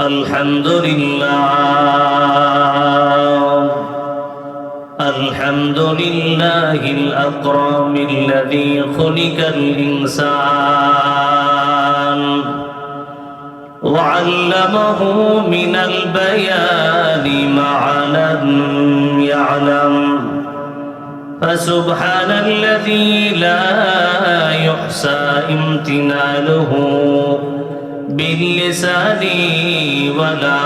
الحمد لله. الحمد لله الأكرم الذي خلق الإنسان وعلمه من البيان ما لم يعلم. فسبحان الذي لا يحصى امتنانه. باللسان ولا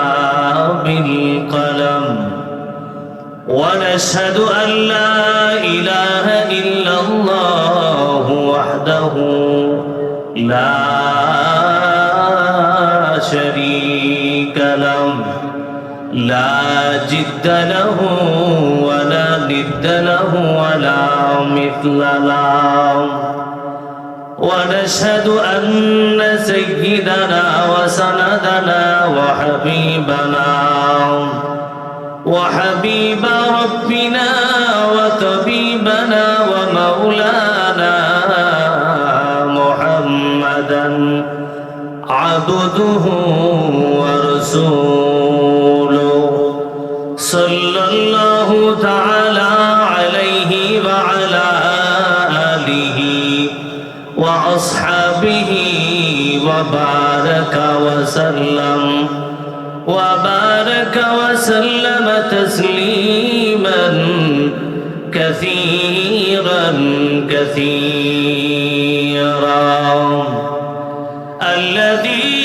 بالقلم. ونشهد أن لا إله إلا الله وحده لا شريك له. لا جد له ولا ند له ولا مثل له. ونشهد أن سيدنا وسندنا وحبيبنا وحبيب ربنا وطبيبنا ومولانا محمدا عبده ورسوله صلى الله وبارك وسلم وبارك وسلم تسليما كثيرا كثيرا. الذي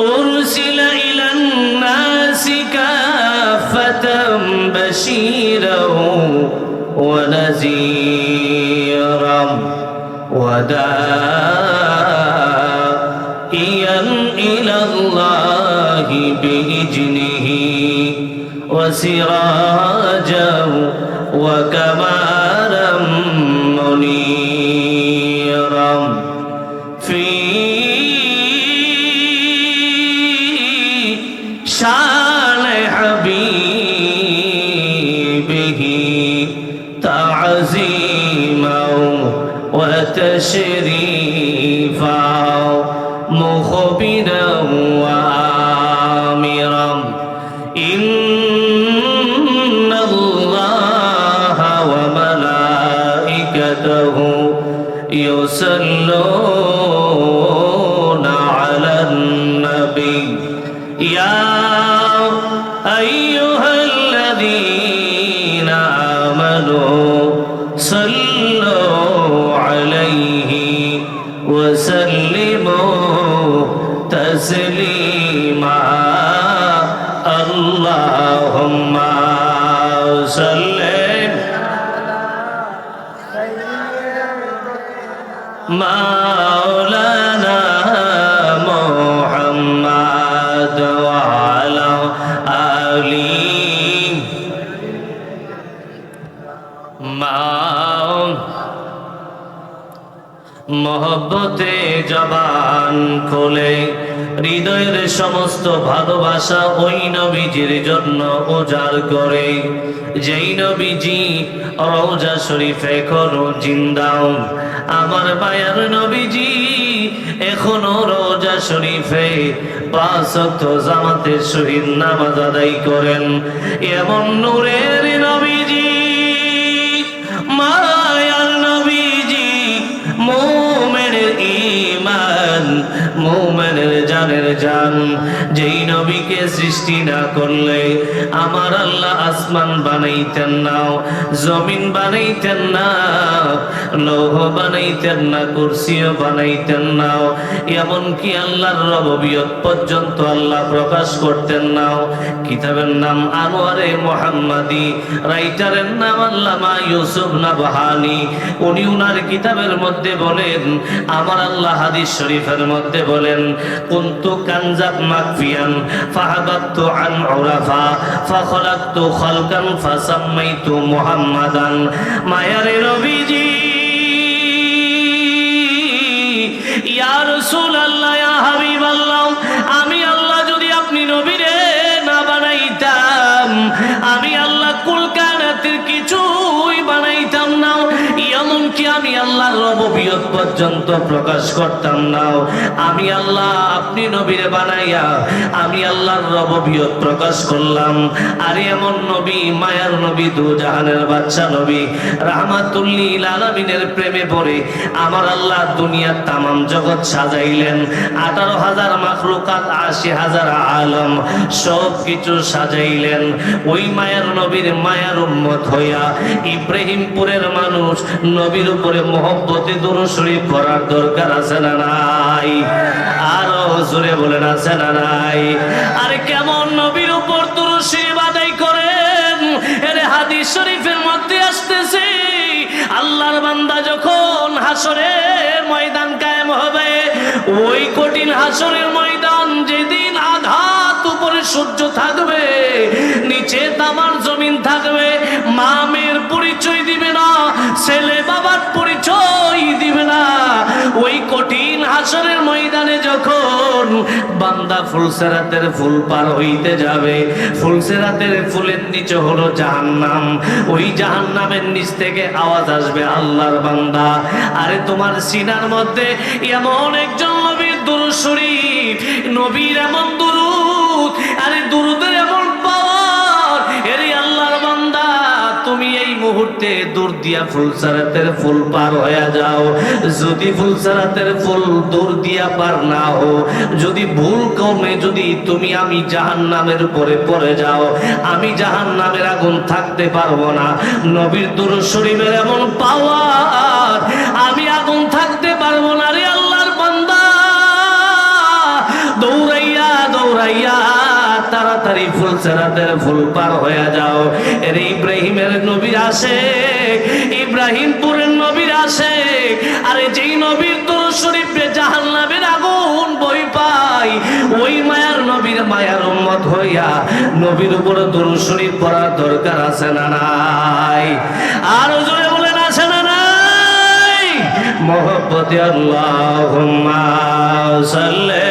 أرسل إلى الناس كافة بشيرا ونذيرا. وداعيا إلى الله بإذنه وسراجا وكمالا يصلون হৃদয়ের সমস্ত ভালোবাসা ওই নবীজির জন্য উজাড় করে। যেই নবীজি রওজা শরীফে এখনও জিন্দাও আমার মায়ার নবীজি এখনও রওজা শরীফে পাঁচ জামাতের শহীদ নামাজ আদায় করেন। এমন নূরের সৃষ্টি না করলে আমার আল্লাহ আসমান বানাইতেন না, জমিন বানাইতেন না, লৌহ বানাইতেন না, কুরসিও বানাইতেন না, এমনকি আল্লাহর রববিয়ত পর্যন্ত আল্লাহ প্রকাশ করতেন না। কিতাবের নাম আনোয়ারে মোহাম্মদি, রাইটারের নাম আল্লামা ইউসুফ নাবহানি, উনি উনার কিতাবের মধ্যে বলেন, আমার আল্লাহ হাদিস শরীফের মধ্যে বলেন, কুনতু কানজাব মাকফিয়ান ফাহাবাতু আন উরাফা ফাখলাকতু খালকান ফাসাম্মাইতু মুহাম্মাদান মায়ার রবিজি ইয়া রাসূলুল্লাহ ইয়া হাবিবাল্লাহ রববিয়ত পর্যন্ত প্রকাশ করতাম না আমি আল্লাহ আপনি নবীরে বানাইয়া, আমি আল্লাহর রববিয়ত প্রকাশ করলাম। আর এমন নবী, মায়ার নবী, দু জাহানের বাচ্চা নবী, রাহমাতুল্লিল আলামিনের প্রেমে পড়ে আমার আল্লাহ দুনিয়ার তামাম জগৎ সাজাইলেন। আঠারো হাজার মাখলুকাত, আশি হাজার আলম সব কিছু সাজাইলেন। ওই মায়ার নবীর মায়ার উম্মত হইয়া ইব্রাহিমপুরের মানুষ নবীর উপরে মহব্বতে দরুশরী পড়ার দরকার আছে না নাই? আরও জোরে বলেন, আছে না নাই? আরে কেমন নবীর উপর দরুশরী বাদাই করেন? এরে হাদিস শরীফের মধ্যে আসতেছে, আল্লাহর বান্দা যখন হাসরের ময়দান কায়েম হবে, ওই কঠিন হাসরের ময়দান যেদিন আঘাত উপরে সূর্য থাকবে, নিচে তামার জমিন থাকবে, মামের পরিচয় দিবে না ছেলে বাবার পরিচয় দিবে না। ওই কঠিন হাসরের ময়দানে যখন বান্দা ফুলসেরাতের ফুল পার হইতে যাবে, ফুলসেরাতের ফুলের নিচে হলো জাহান্নাম। ওই জাহান্নামের নিচ থেকে আওয়াজ আসবে, আল্লাহর বান্দা, আরে তোমার সিনার মধ্যে এমন একজন নবীর দুরুদ শরীফ, নবীর এমন দুরুদ, আরে দুরুদের এমন এই মুহূর্তে দূর দিয়া ফুলসারাতের ফুল পার হয়ে যাও। যদি ফুলসারাতের ফুল দূর দিয়া পার না হো যদি ভুল কমে যদি তুমি আমি জাহান নামের উপরে পড়ে যাও, আমি জাহান নামের আগুন থাকতে পারব না। নবীর দুর শরীফের এমন পাওয়ার, আমি আগুন থাকতে পারব না রে আল্লাহর বান্দা। দৌড়াইয়া দৌড়াইয়া তাড়াতাড়ি ফুল সেরাতের ফুল পার হয়ে যাও। এর ইব্রাহিমের নবীর আসে, ইব্রাহিমপুরের নবীর আসে, আরে যেই নবীর তোর শরীফে জাহান্নামের আগুন বই পাই, ওই মায়ার নবীর মায়ার উম্মত হইয়া নবীর উপরে দরুদ শরীফ পড়ার দরকার আছে না নাই? আর জোরে বলেন, আছে না নাই? মোহব্বতে আল্লাহুম্মা সাল্লি।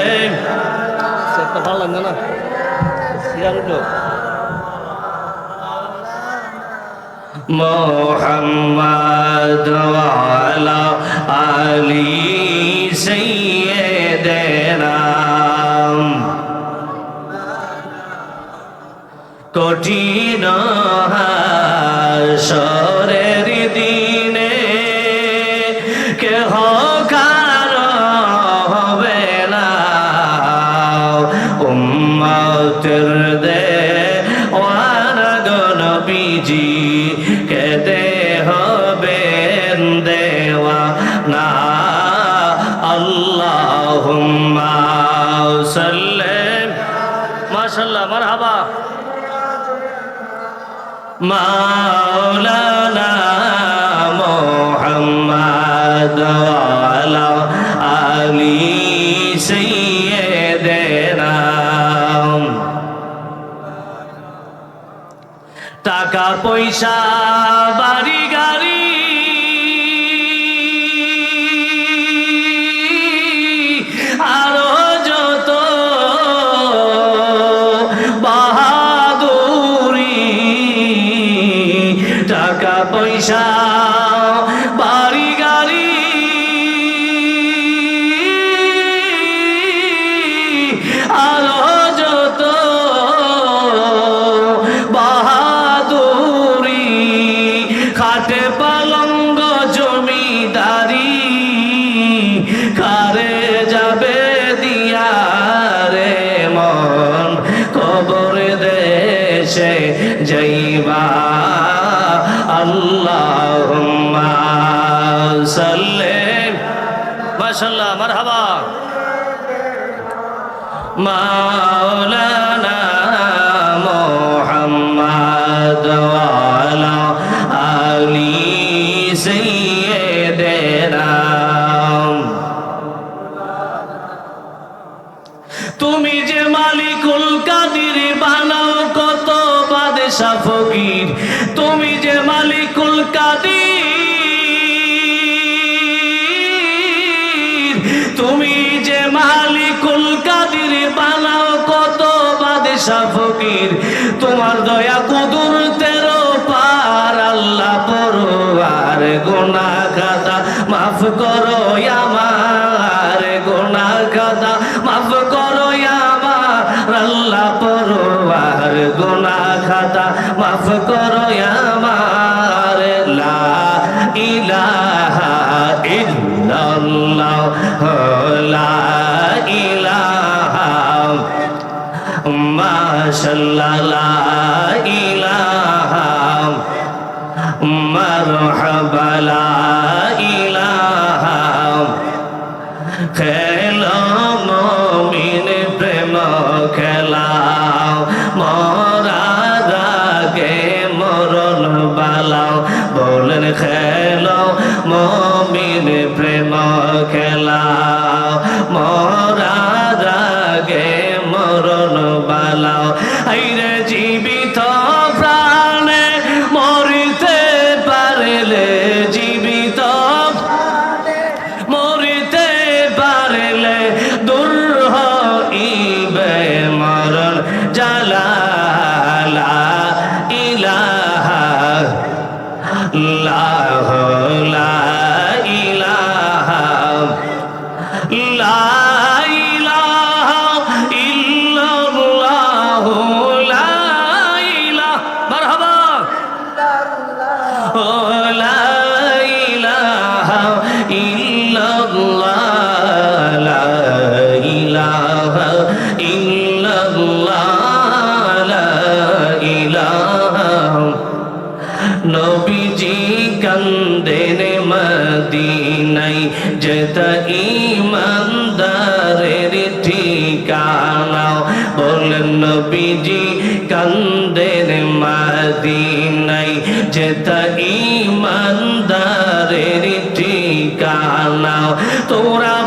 সেটটা ভালো না? মোহাম্মদ আলি আলী সাইয়েদেনা কঠিন মার্শাল্লাহ মার হাবা মা বাদশা ফকির, তোমার দয়া কুদুর তেরো পার, আল্লাহ পরোয়ার গোনা খাতা মাফ করো আমার গোনা খাতা মাফ করো আমার আল্লাহ পরোয়ার গোনা খাতা মাফ করো বালাও বলেন খেলো মমিন প্রেম খেলাও। মরা রাগে মরণ বালাও। আইরে জীবিত নবীজি কান্দেন মদিনাই যেত ইমানদারের ঠিকানা। বলেন নবীজি কান্দেন মদিনাই যেত ইমানদারের ঠিকানা। তোরা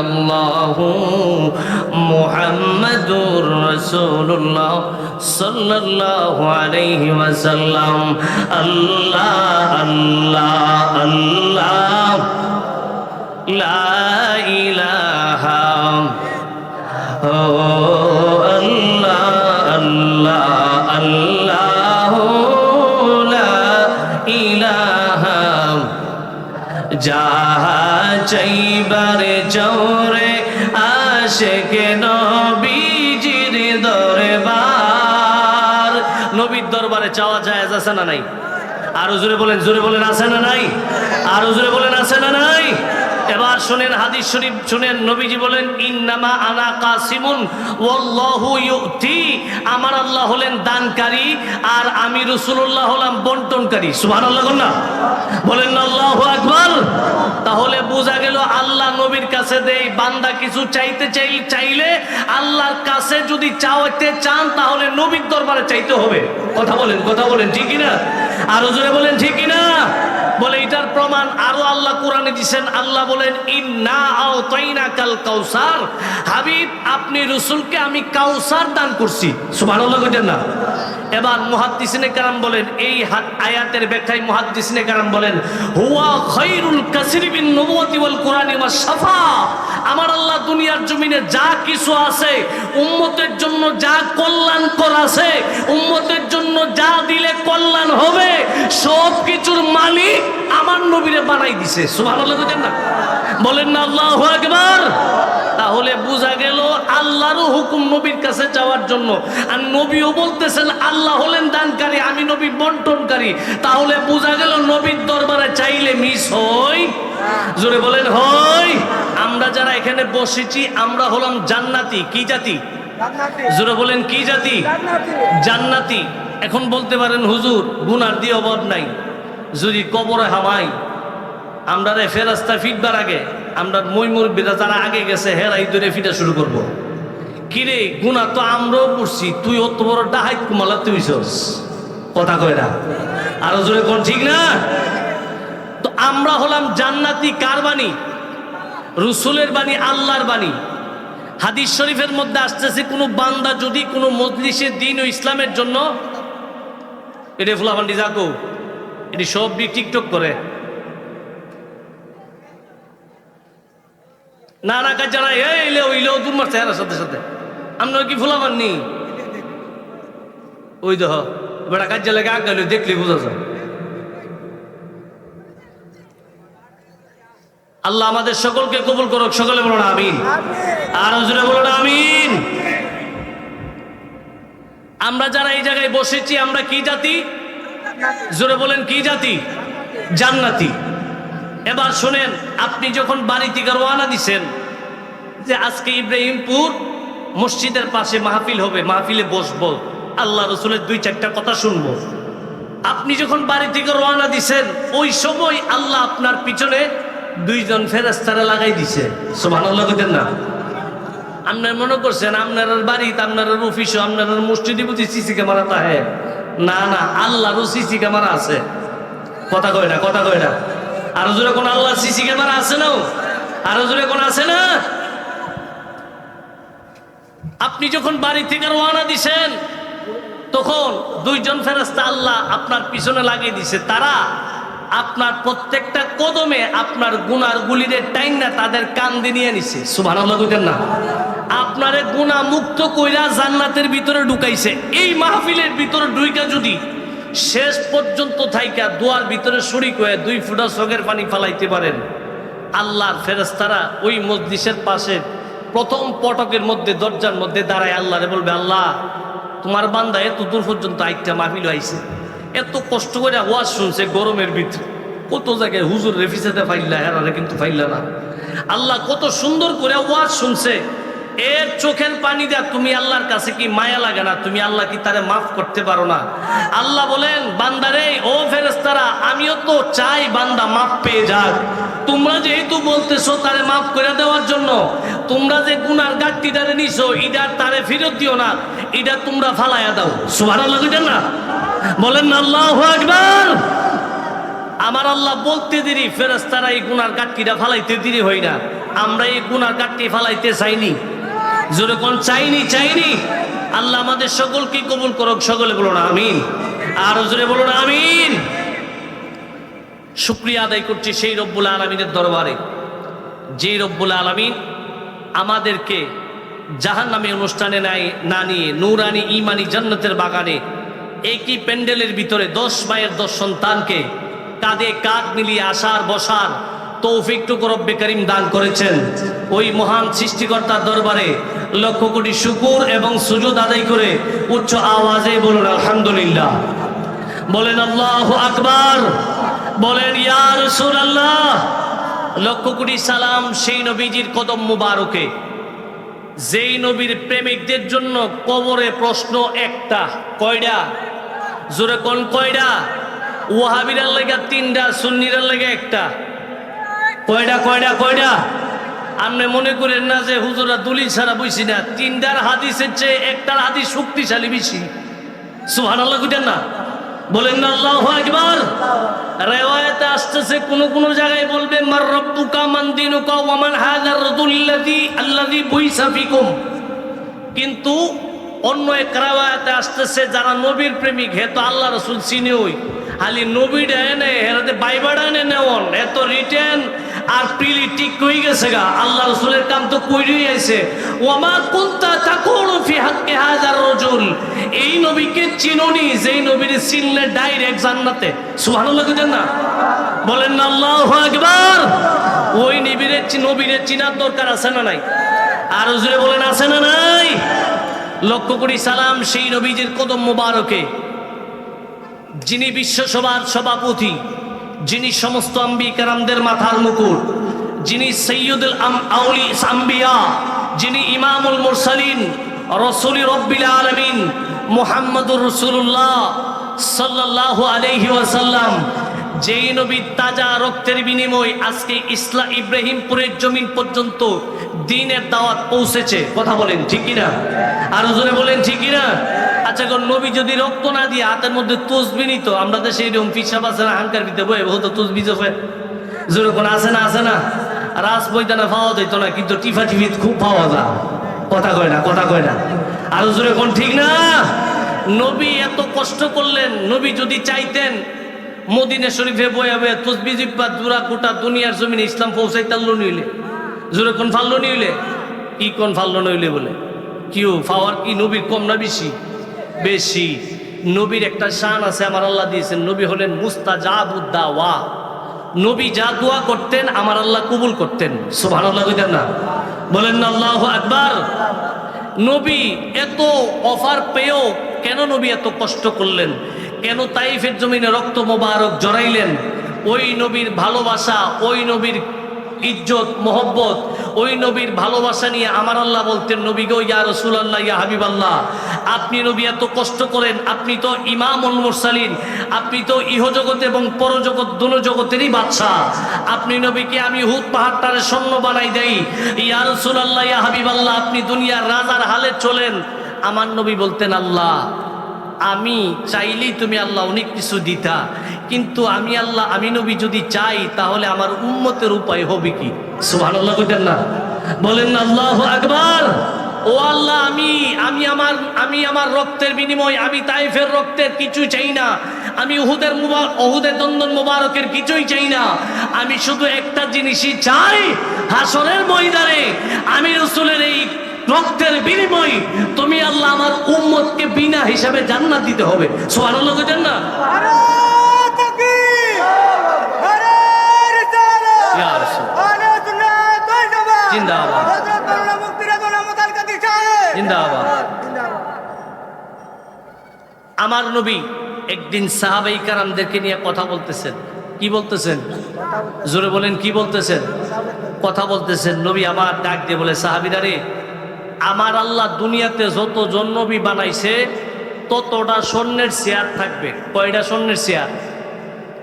ইল্লাল্লাহু মুহাম্মাদুর রাসূলুল্লাহ সাল্লাল্লাহু আলাইহি ওয়াসাল্লাম। আল্লাহ আল্লাহ আল্লাহ। লা ইলাহা। ও যাহা চাইবারে চৌরে চাওয়া যায় আছে না নাই? আরও জোরে বলেন জোরে বলেন, আছে না নাই? আরও জোরে বলেন, আছে না নাই? এবার শুনেন হাদিস শরীফ, শুনেন নবীজি বলেন, ইন্নামা আনা কাসিমুন, ওয়াল্লাহু ইউতি। আমার আল্লাহ হলেন দানকারী, আর আমি রাসূলুল্লাহ হলাম বন্টনকারী। সুবহানাল্লাহ না। বলেন, আল্লাহু আকবার। তাহলে বোঝা গেল আল্লাহ নবীর কাছে দেই, বান্দা কিছু চাইতে চাই, চাইলে আল্লাহর কাছে যদি চাওয়াতে চান, তাহলে নবীর দরবারে চাইতে হবে। কথা বলেন কথা বলেন ঠিকই না আরও জোরে বলেন ঠিকই না বলে, এটার প্রমাণ আরও আল্লাহ কোরআনে দিছেন। আল্লাহ বলেন, ইন্না আও তাইনা কাল কাউসার। হাবিব, আপনি রসুলকে আমি কাউসার দান করছি। সুবহানাল্লাহ কইতেন না। এবার মুহাদ্দিসিনে কারাম বলেন, এই আয়াতের ব্যাখ্যায় মুহাদ্দিসিনে কারাম বলেন, হুয়া খায়রুল কাসির বিন নবুয়তি ওয়াল কোরআনি ওয়াস শাফা। আমার আল্লাহ দুনিয়ার জমিনে যা কিছু আছে, উম্মতের জন্য যা কল্যাণকর আছে, উম্মতের জন্য যা দিলে কল্যাণ হবে সব কিছুর মালিক আমার নবীরে বানাই দিছে। না? বলেন না আল্লাহু আকবার। তাহলে বোঝা গেল আল্লাহরও হুকুম নবীর কাছে যাওয়ার জন্য। আর নবীও বলতেছেন আল্লাহ হলেন দানকারী আমি নবী বন্টনকারী। তাহলে বোঝা গেল নবীর দরবারে চাইলে মিস হই জোরে বলেন হই আমরা যারা এখানে বসেছি আমরা হলাম জান্নাতি। কি জাতি? জোরে বলেন কি জাতি? জান্নাতি। এখন বলতে পারেন হুজুর গুনার দিয়ে অভাব নাই। যদি কবরে হামাই আমরা রে ফেরাস্তা ফিটবার আগে, আমরা মই মুরব্বীরা যারা আগে গেছে হেরাই ধরে ফিটা শুরু করব। কিরে গুণা তো আমরাও পড়ছি তুই অত বড় ডাহাইত কুমালা তুই কথা কয় না। আরও জোরে কোন ঠিক না? তো আমরা হলাম জান্নাতি কার বাণী? রসুলের বাণী, আল্লাহর বাণী। হাদিস শরীফের মধ্যে আসতেছে, কোনো বান্দা যদি কোনো মজলিসের দিন ও ইসলামের জন্য এটা ফুলাফান্ডি যাকো। এটি সব টিকটক করে। না না কাজ যারা এইলে ওইলেও দূর মারছে এর সাথে সাথে। আপনার কি ফুলাফান নি ওই দেহ কাজ লেগে আগ আল্লাহ আমাদের সকলকে কবুল করুক, সকলে বলুন আমিন। আর জোরে বলুন আমিন। আমরা যারা এই জায়গায় বসেছি, আমরা কি জাতি? জোরে বলেন, কি জাতি? জান্নাতি। এবার শোনেন, আপনি যখন বাড়ি থেকে রওনা দিছেন যে আজকে ইব্রাহিমপুর মসজিদের পাশে মাহফিল হবে, মাহফিলে বসবো, আল্লাহ রসুলের দুই চারটা কথা শুনব। আপনি যখন বাড়ি থেকে রওনা দিছেন, ওই সময় আল্লাহ আপনার পিছনে দুইজন ফেরেস্তারা লাগাই দিছে। সোমান আল্লাহ না? আপনার মনে করছেন, আপনার বাড়িতে আপনার অফিসে আপনার মসজিদে বুঝি সিসি ক্যামেরা তাহে। না না আল্লাহরও সিসি ক্যামেরা আছে। কথা কয় না, কথা কয় না। আরও জোরে কোন আল্লাহ সিসি ক্যামেরা আছে না আরও জোরে কোন আছে না? আপনি যখন বাড়ি থেকে রওনা দিছেন, তখন দুইজন ফেরাস্তা আল্লাহ আপনার পিছনে লাগিয়ে দিছে। তারা আপনার প্রত্যেকটা কদমে আপনার গুনার গুলিরে টাইম না তাদের কান দিয়ে নিয়ে নিছে। সুভান না। আপনারে গুণা মুক্ত কইরা জান্নাতের ভিতরে ঢুকাইছে। এই মাহফিলের ভিতরে ঢুইকা যদি শেষ পর্যন্ত থাইকা দোয়ার ভিতরে শরিক হয়ে দুই ফুটা চোখের পানি ফালাইতে পারেন। আল্লাহর ফেরেস্তারা ওই মসজিদের পাশে প্রথম পটকের মধ্যে, দরজার মধ্যে দাঁড়ায় আল্লাহরে বলবে, আল্লাহ, তোমার বান্দা এত দূর পর্যন্ত আইটা মাহফিল আইছে এত কষ্ট করে ওয়াজ শুনছে গরমের ভিতরে। কত জায়গায় হুজুর রেফিসাতে ফাইল্লা হেরারে কিন্তু ফাইল্লা না। আল্লাহ কত সুন্দর করে ওয়াজ শুনছে। এর চোখের পানি দেয়া তুমি আল্লাহর কাছে কি মায়া লাগে না? তুমি আল্লাহ কি তারে মাফ করতে পারো না? আল্লাহ বলেন, বান্দারে, ও ফেরেস্তারা আমিও তো চাই বান্দা মাফ পেয়ে যাক। তোমরা যেহেতু বলতেছো তারে মাফ করে দেওয়ার জন্য, তোমরা যে গুনার গাঠটিটারে নিছো ইডার তারে ফেরত দিও না। এটা তোমরা ফালাইয়া দাও। সুভার কইতেন না? বলেন আল্লাহ আকবার। আমার আল্লাহ বলতে দেরি ফেরেস্তারা এই গুনার গাঠটিটা ফালাইতে দেরি হই না। আমরা এই গুনার গাঠটি ফালাইতে চাইনি। জোরে কোন, চাইনি চাইনি। আল্লাহ আমাদের সকলকে কবুল করুক, সকলে বলুন আমিন। আর জোরে বলুন আমিন। শুক্রিয়া আদায় করছি সেই রব্বুল আলমিনের দরবারে। যেই রব্বুল আলমিন আমাদেরকে জাহান নামে অনুষ্ঠানে নাই না নিয়ে নূরানি ইমানি জান্নাতের বাগানে একই প্যান্ডেলের ভিতরে দশ মায়ের দশ সন্তানকে কাঁধে কাঁধ মিলিয়ে আসার বসার তৌফিকটুকু রব্বে করিম দান করেছেন। ওই মহান সৃষ্টিকর্তার দরবারে লক্ষ কোটি শুকুর এবং সুযোগ আদায় করে উচ্চ আওয়াজে বলুন, আলহামদুলিল্লাহ। বলেন, আল্লাহ আকবার। বলেন, ইয়া রাসূলুল্লাহ। লক্ষ কোটি সালাম সেই নবীজির কদম মুবারকে। যেই নবীর প্রেমিকদের জন্য কবরে প্রশ্ন একটা, কয়ডা? জোরে কোন কয়ডা? ওয়াহাবিরার লেগে তিনটা সুন্নিরার লেগে একটা। কয়ডা কয়ডা কয়ডা? আপনি মনে করেন না যে হুজুরা দুলি ছাড়া বুঝছি না? তিনটার হাদিসের চেয়ে একটার হাদিস শক্তিশালী বেশি। সুহান আল্লাহ না? বলেন না, আল্লাহ একবার রেওয়ায়তে আসতেছে, কোন কোন জায়গায় বলবে মার রব্বুকা মান দিনুকা ওয়া মান হাযার রাদুল্লাযী আল্লাযী বুইসা ফিকুম। কিন্তু অন্য এক রেওয়ায়তে আসতেছে, যারা নবীর প্রেমিক, হে তো আল্লাহ রসুল চিনে ওই। খালি নবীটা এনে হেরাতে বাইবাড়া এনে নেওন এত রিটেন আর প্রিলি ঠিক হয়ে গেছে গা? আল্লাহ রসুলের কাম তো কইরই আইছে। ওমা কুনতা তাকুলু ফি হাক্কি হাযার রাজুল। এই নবীকে চিনোনি, যেই নবীর চিনলে ডাইরেক্ট জান্নাতে। সুবহানাল্লাহ কইতেন না? বলেন না, আল্লাহু আকবার। ওই নবীরে নবীরে চিনার দরকার আছে না নাই? আর জোরে বলেন, আছে না নাই? লক্ষ কোটি সালাম সেই নবীজির কদম মোবারকে, যিনি বিশ্বসভার সভাপতি। যিনি সমস্ত আম্বিকারামদের মাথার মুকুট, যিনি সৈয়দুল আউলি আম্বিয়া, যিনি ইমামুল মুরসালিন, রসুলি রব্বিল আলমিন মোহাম্মদুর রসুল্লাহ সাল্লাহ আলহি ওয়াসাল্লাম, যেই নবীর তাজা রক্তের বিনিময় আজকে ইসলা ইব্রাহিমপুরের জমিন পর্যন্ত দিনের দাওয়াত পৌঁছেছে। কথা বলেন ঠিকই না আরও জোরে বলেন ঠিকই না আচ্ছা কোন নবী যদি রক্ত না দিয়ে হাতের মধ্যে তসবি নিত, আমরা তো সেই রকম পিসাব আছে না, হাঙ্কার ভিতরে বয়ে বহুত তসবি জফে জোরে কোন আছে না আছে না। রাস ময়দানে পাওয়া যেত না, কিন্তু টিফা টিফিত খুব পাওয়া যায়। কথা কয় না, কথা কয় না। আরও জোরে কোন ঠিক না? নবী এত কষ্ট করলেন, নবী যদি চাইতেন, মদিনা শরীফে বয়ে হবে তসবি জিব্বা, দুরা কোটা, দুনিয়ার জমিনে ইসলাম পৌঁছাইতাল্লো নইলে জোরে কোন ফাল্লো নইলে কি কোন ফাল্লো নইলে বলে? কিউ ফাওয়ার কি নবীর কম না বেশি? বেশি। নবীর একটা শান আছে, আমার আল্লাহ দিয়েছেন। নবী হলেন মুস্তাজাবুদ্দা ওয়া নবী যা দোয়া করতেন, আমার আল্লাহ কবুল করতেন। সুবহান আল্লাহ কইতেন না? বলেন না, আল্লাহ আকবার। নবী এত অফার পেয়েও কেন নবী এত কষ্ট করলেন? কেন তাইফের জমিনে রক্ত মোবারক জড়াইলেন? ওই নবীর ভালোবাসা, ওই নবীর ইজ্জত, মোহব্বত, ওই নবীর ভালোবাসা নিয়ে আমার আল্লাহ বলতেন, নবী গো, ইয়া রসুলাল্লাহ, ইয়া হাবিব আল্লাহ আপনি নবী এত কষ্ট করেন, আপনি তো ইমামুল মুরসালিন, আপনি তো ইহজগৎ এবং পরজগৎ দুনো জগতেরই বাদশাহ। আপনি নবীকে আমি হুদ পাহাড়টারে স্বর্ণ বানাই দেই। ইয়া রসুল আল্লাহ ইয়া হাবিব আল্লাহ আপনি দুনিয়ার রাজার হালে চলেন। আমার নবী বলতেন, আল্লাহ, আমি চাইলেই তুমি আল্লাহ অনেক কিছু দিতা। কিন্তু আমি আল্লাহ, আমি নবী যদি চাই, তাহলে আমার উম্মতের উপায় হবে কি? সুহান কইতেন না। বলেন না, আল্লাহ আকবার। ও আল্লাহ, আমি আমি আমার আমি আমার রক্তের বিনিময়, আমি তাইফের রক্তের কিছু চাই না। আমি উহুদের উহুদের দন্দন মুবারকের কিছুই চাই না। আমি শুধু একটা জিনিসই চাই, হাসরের ময়দানে। আমি রসুলের এই রক্তের বিনিময়, তুমি আল্লাহ আমার উম্মতকে বিনা হিসাবে জান্নাত দিতে হবে। সোহান আল্লাহ কইতেন না আরে তাকবীর আরে রিসালাত ইয়া রাসূল। আরে সুন্নাত ওই জামাত আমার নবী একদিন সাহাবাই কারামদেরকে নিয়ে কথা বলতেছেন। কি বলতেছেন? জোরে বলেন, কি বলতেছেন? কথা বলতেছেন। নবী আমার ডাক দিয়ে বলে, সাহাবিরা রে, আমার আল্লাহ দুনিয়াতে যত জন্নবী বানাইছে, ততটা স্বর্ণের চেয়ার থাকবে। কয়টা স্বর্ণের চেয়ার?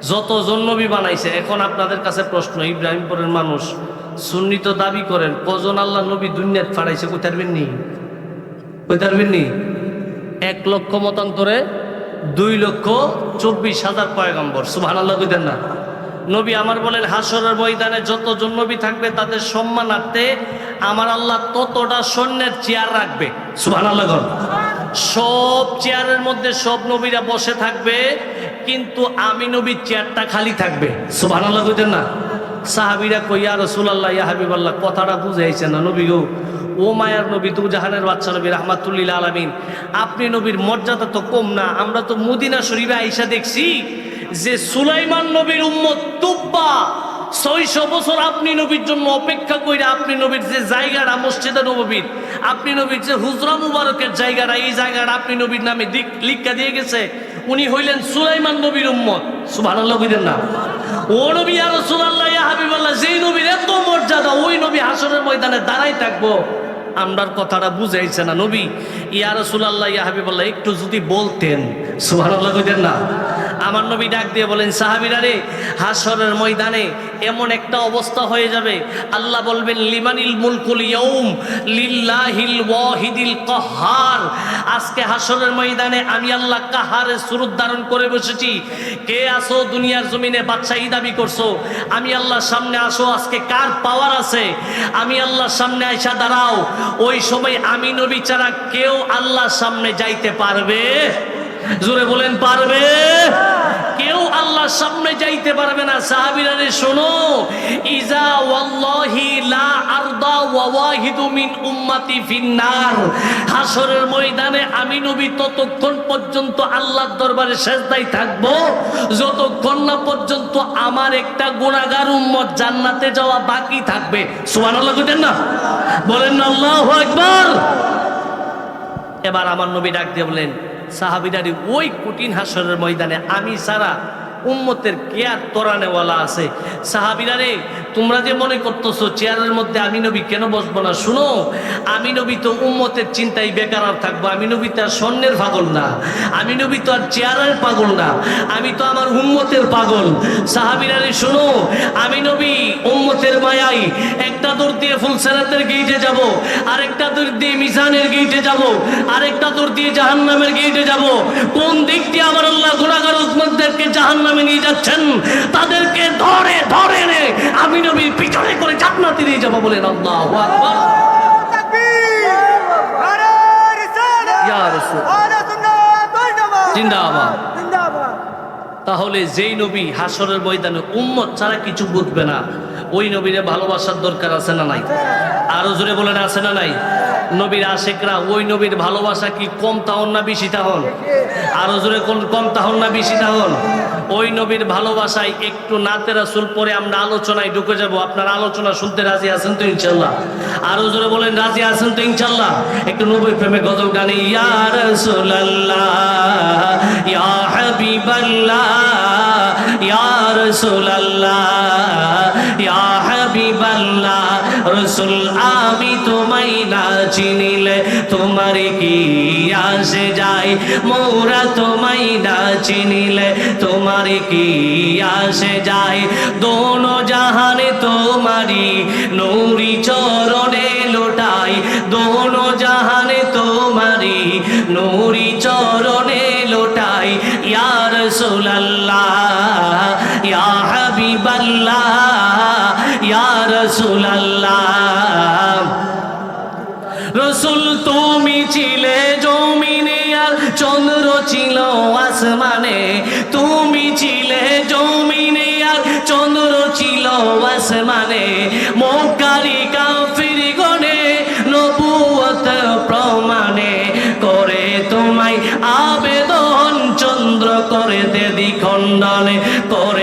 যত জন্নবী বানাইছে। এখন আপনাদের কাছে প্রশ্ন, ইব্রাহিমপুরের মানুষ সুন্নি তো দাবি করেন, কজন আল্লাহ নবী দুনিয়াত ফাড়াইছে কোথায় নি কই কোথায় নি এক লক্ষ মতান্তরে দুই লক্ষ চব্বিশ হাজার পয়গম্বর সুভান আল্লাহ কইতেন না? নবী আমার বলেন হাসরের ময়দানে যতজন নবী থাকবে তাদের সম্মানার্থে আমার আল্লাহ ততটা সৈন্যের চেয়ার রাখবে সুভান আল্লাহ সব চেয়ারের মধ্যে সব নবীরা বসে থাকবে, কিন্তু আমি নবীর চেয়ারটা খালি থাকবে সুভান আল্লাহ কইতেন না? সাহাবিরা কইয়া রসুলাল্লাহ, ইয়া হাবিবাল্লাহ কথাটা বুঝাইছে না, নবী গো, ও মায়ার নবী তু জাহানের বাচ্চা নবী, রহমাতুল্লিল আলমিন আপনি নবীর মর্যাদা তো কম না, আমরা তো মদিনা শরীফে আইসা দেখছি যে সুলাইমান নবীর উম্মত তুব্বা, ছয়শো বছর আপনি নবীর জন্য অপেক্ষা করে আপনি নবীর যে জায়গাটা, মসজিদে নবীর, আপনি নবীর যে হুজরা মুবারকের জায়গাটা, এই জায়গাটা আপনি নবীর নামে লিখা দিয়ে গেছে, উনি হইলেন সুলাইমান নবীর উম্মত। সুবহানাল্লাহ কইতেন না। ও নবী আর রাসূলুল্লাহ, ইয়া হাবিবাল্লাহ, যেই নবীর এত মর্যাদা, ওই নবী হাসরের ময়দানে দাঁড়াই থাকব। আমরার কথাটা বুঝাইছে না নবী। ইয়া রাসূলুল্লাহ, ইয়া হাবিবাল্লাহ, একটু যদি বলতেন, সুবহানাল্লাহ কইতেন না। আমার নবী ডাক দিয়ে বলেন, সাহাবীরা রে হাসরের ময়দানে এমন একটা অবস্থা হয়ে যাবে। আল্লাহ বলবেন, লিমানিল মুলকুল ইয়াউম লিল্লাহিল ওয়াহিদিল কাহ্হার আজকে হাসরের ময়দানে আমি আল্লাহ কাহারে সুরত ধারণ করে বসেছি। কে আসো দুনিয়ার জমিনে বাদশাহী দাবি করছ? আমি আল্লাহর সামনে আসো, আজকে কার পাওয়ার আছে? আমি আল্লাহর সামনে আইসা দাঁড়াও। ওই সময় আমি নবী ছাড়া কেউ আল্লাহর সামনে যাইতে পারবে? জোরে বলেন, পারবে? কেউ আল্লাহর সামনে যাইতে পারবে না। সাহাবীরা রে, শোনো। ইজা ওয়াল্লাহি লা আরদা ওয়া ওয়াহিদু মিন উম্মতি ফিন্নার। হাসরের ময়দানে আমি নবী ততক্ষণ পর্যন্ত আল্লাহর দরবারে সেজদায় থাকব। যতক্ষণ না পর্যন্ত আমার একটা গুণাগার উম্মত জান্নাতে যাওয়া বাকি থাকবে। সুবহানাল্লাহ কইতেন না? বলেন আল্লাহু আকবার। এবার আমার নবী ডাক দিয়ে বলেন সাহাবিদারি ওই কঠিন হাসরের ময়দানে আমি সারা উম্মতের কেয়ার তোরানেওয়ালা আছে। সাহাবিরারে তোমরা যে মনে করতেছো চেয়ারের মধ্যে আমি নবী কেন বসবো না? শুনো, আমি নবী তো উম্মতের চিন্তায় বেকার আর থাকব। আমি নবী তো আর স্বর্ণের পাগল না। আমি নবী তো আর চেয়ারের পাগল না। আমি তো আমার উম্মতের পাগল। সাহাবিরারে শুনো, আমি নবী উম্মতের মায়াই একটা দূর দিয়ে ফুলসেরাতের গেইটে যাব, আরেকটা দূর দিয়ে মিজানের গেইটে যাব, আরেকটা দূর দিয়ে জাহান্নামের গেইটে যাব। কোন দিক দিয়ে আমার আল্লাহ গুণাগার নামে নিয়ে যাচ্ছেন তাদেরকে ধরে ধরে নে আমি নবীর পিছনে করে জান্নাতে নিয়ে যাব বলেন আল্লাহ জিন্দাবাদ। তাহলে যেই নবী হাসরের ময়দানে উম্মত ছাড়া কিছু বুঝবে না, ওই নবীরে ভালোবাসার দরকার আছে না নাই? আরও জোরে বলেন, আছে না নাই? নবীর আশেকরা, ওই নবীর ভালোবাসা কি কম তাহন না বেশি তাহন আরও জোরে কোন কম তাহন না বেশি তাহন ওই নবীর ভালোবাসায় একটু নাতে রাসুল পরে আমরা আলোচনায় ঢুকে যাব। আপনার আলোচনা শুনতে রাজি আছেন তো ইনশাল্লাহ আরও জোরে বলেন, রাজি আছেন তো ইনশাল্লাহ একটু নবীর প্রেমে গজল গানে, ইয়া রাসূলুল্লাহ, ইয়া হাবিবাল্লাহ, ইয়া রাসূলুল্লাহ, ইয়া হাবিবাল্লাহ। রাসূল, আমি তোমায় না চিনিলে তোমার কি আসে যায়? মোরা তোমায় না চিনিলে তোমার কি আসে যায়? দোনো জাহানে তোমারি নৌরি চরণে লোটাই। দোনো জাহানে তোমারি নৌরি চরণে লোটাই। ইয়া রাসূলুল্লাহ, ইয়া হাবিবাল্লাহ রাসূলুল্লাহ। রসুল তুমি ছিলে জমিনে আর চন্দ্র ছিল আসমানে। তুমি ছিলে জমিনে আর চন্দ্র ছিল আসমানে। মক্কারি কাফির নবুয়ত প্রমাণে করে তোমায় আবেদন চন্দ্র করে দেদি খণ্ডনে করে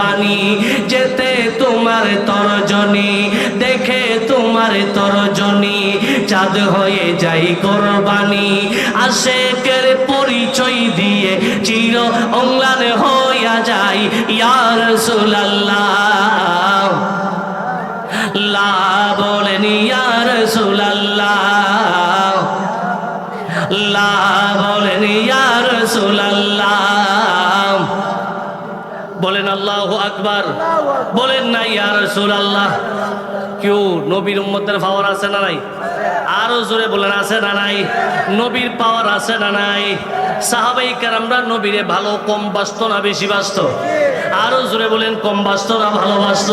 কোরবানি, যেতে তোমার তরজনী, দেখে তোমার তরজনী, চাঁদ হয়ে যাই কোরবানি। আশেকের পরিচয় দিয়ে চির অঙ্গার হইয়া যাই ইয়ার সুলাল্লাহ আকবার। বলেন না ইয়ার সুলাল্লাহ কেউ নবীর উম্মতের পাওয়ার আছে না নাই? আরও জোরে বলেন, আছে না নাই? নবীর পাওয়ার আছে না নাই? সাহাবাই কারামরা নবীরে ভালো, কম বাসত না বেশি বাসত? আরও জোরে বলেন, কম বাসত না ভালোবাসত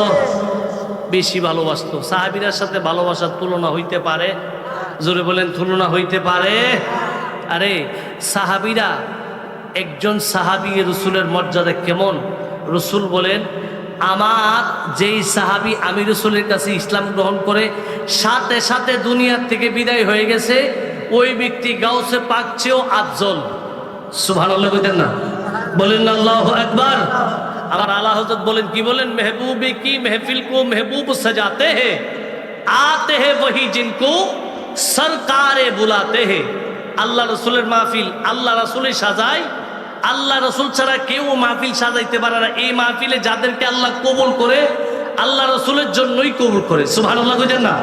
বেশি ভালোবাসত সাহাবিরার সাথে ভালোবাসার তুলনা হইতে পারে? জোরে বলেন, তুলনা হইতে পারে? আরে, সাহাবিরা একজন সাহাবি রসুলের মর্যাদা কেমন? রসুল বলেন, আমার যেই সাহাবি আমি রসুলের কাছে ইসলাম গ্রহণ করে সাথে সাথে দুনিয়ার থেকে বিদায় হয়ে গেছে, ওই ব্যক্তি গাউসে পাকছেও আফজল। সুভান আল্লাহ বলতেন না। বলেন আল্লাহ একবার আমার আল্লাহ হজরত বলেন, কি বলেন? মেহবুবে কি মেহফিল কো মেহবুব সাজাতে হে? আতে হে বহি জিনকো সরকারে বুলাতে হে। আল্লাহ রসুলের মাহফিল, আল্লাহ রসুলের সাজায় আল্লাহ রসুল ছাড়া কেউ মাহফিল সাজাইতে পারে না। এই মাহফিলে যাদেরকে আল্লাহ কবুল করে, আল্লাহ রসুলের জন্যই কবুল করে। সুভান আল্লাহ না?